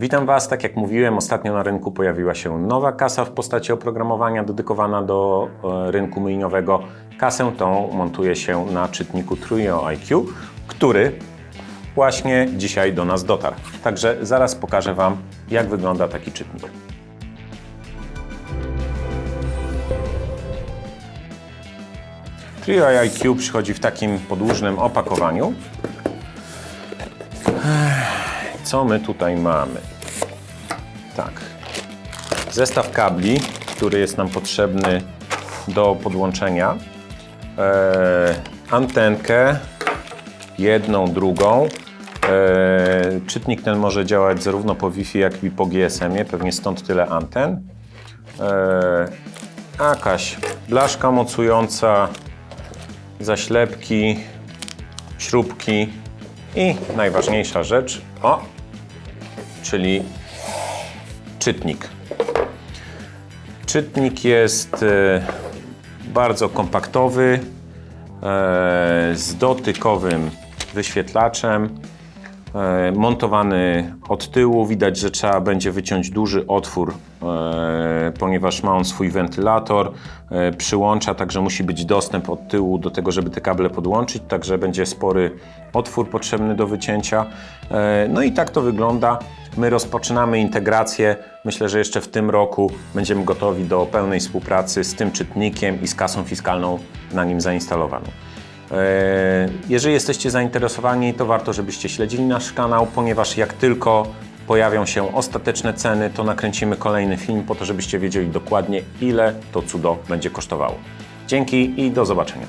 Witam Was. Tak jak mówiłem, ostatnio na rynku pojawiła się nowa kasa w postaci oprogramowania dedykowana do e, rynku myjniowego. Kasę tą montuje się na czytniku Trio IQ, który właśnie dzisiaj do nas dotarł. Także zaraz pokażę Wam, jak wygląda taki czytnik. Trio IQ przychodzi w takim podłużnym opakowaniu. Co my tutaj mamy? Tak. Zestaw kabli, który jest nam potrzebny do podłączenia. E, antenkę, jedną, drugą. E, czytnik ten może działać zarówno po Wi-Fi, jak i po GSM-ie, pewnie stąd tyle anten. E, jakaś blaszka mocująca, zaślepki, śrubki i najważniejsza rzecz, o, czyli czytnik. Czytnik jest e, bardzo kompaktowy, e, z dotykowym wyświetlaczem, e, montowany od tyłu. Widać, że trzeba będzie wyciąć duży otwór, ponieważ ma on swój wentylator, przyłącza, także musi być dostęp od tyłu do tego, żeby te kable podłączyć, także będzie spory otwór potrzebny do wycięcia. No i tak to wygląda. My rozpoczynamy integrację. Myślę, że jeszcze w tym roku będziemy gotowi do pełnej współpracy z tym czytnikiem i z kasą fiskalną na nim zainstalowaną. E, Jeżeli jesteście zainteresowani, to warto, żebyście śledzili nasz kanał, ponieważ jak tylko pojawią się ostateczne ceny, to nakręcimy kolejny film po to, żebyście wiedzieli dokładnie, ile to cudo będzie kosztowało. Dzięki i do zobaczenia.